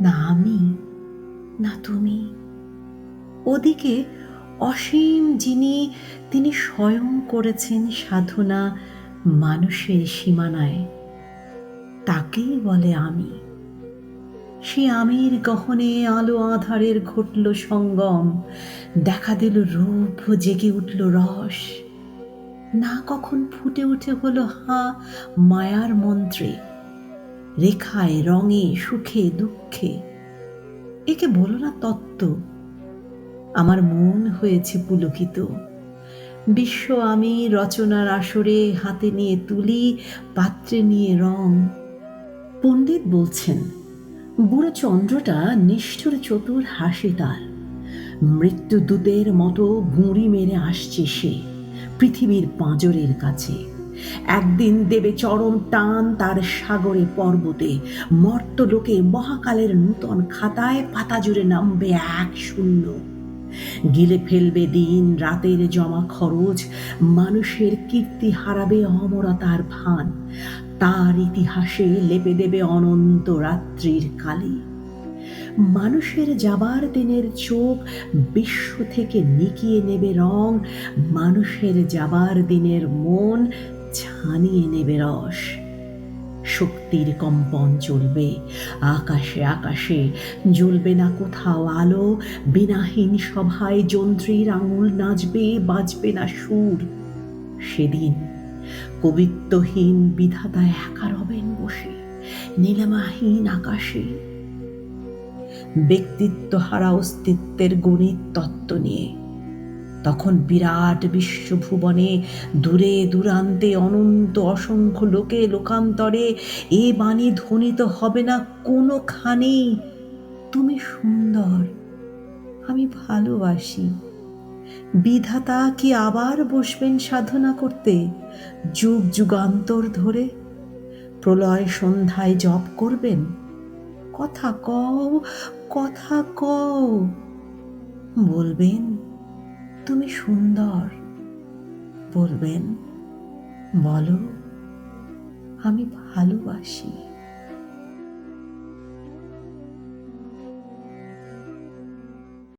না আমি, না তুমি। ওদিকে অসীম যিনি, তিনি স্বয়ং করেছেন সাধনা মানুষের সীমানায়। তাকেই বলে আমি। সে আমির গহনে আলো আধারের ঘটল সঙ্গম। দেখা দিল রূপ জেগে উঠল রস না কখন ফুটে উঠে হলো হা মায়ার মন্ত্রে। রেখায়, রঙে, সুখে, দুঃখে। একে বলো না তত্ত্ব। আমার মন হয়েছে পুলকিত। বিশ্ব আমি রচনার আসরে হাতে নিয়ে তুলি, পাত্রে নিয়ে রং। পণ্ডিত বলছেন, বুড়ো চন্দ্রটা নিষ্ঠুর চতুর হাসি তার। মৃত্যুদূতের মতো গুঁড়ি মেরে আসছে সে পৃথিবীর পাঁজরের কাছে। একদিন দেবে চরম টান তার সাগরে পর্বতে। মর্তলোকে মহাকালের নূতন খাতায় পাতা জুড়ে নামবে এক শূন্য। গিলে ফেলবে দিন, রাতের জমা খরচ, মানুষের কীর্তি হারাবে অমরতার ভান। তার ইতিহাসে লেপে দেবে অনন্ত রাত্রির কালি। মানুষের যাবার দিনের চোখ বিশ্ব থেকে নিকিয়ে নেবে রং। মানুষের যাবার দিনের মন ছানিয়ে নেবে রস। শক্তির কম্পন চলবে, আকাশে আকাশে। জ্বলবে না কোথাও আলো, বিনাহীন সভায় যন্ত্রীর আঙুল নাচবে, বাজবে না সুর। সেদিন কবিত্বহীন বিধাতা একা রবেন বসে, নীলামাহীন আকাশে। ব্যক্তিত্ব হারা অস্তিত্বের গণিত তত্ত্ব নিয়ে তখন বিরাট বিশ্বভুবনে দূরে দূরান্তে অনন্ত অসংখ্য লোকে লোকান্তরে, এ বাণী ধ্বনিত হবে না কোনোখানেই তুমি সুন্দর, আমি ভালোবাসি। বিধাতা কি আবার বসবেন সাধনা করতে? যুগ যুগান্তর ধরে প্রলয় সন্ধ্যায় জপ করবেন? কথা কও কথা কও। বলবেন? তুমি সুন্দর বলবেন বলো আমি ভালোবাসি।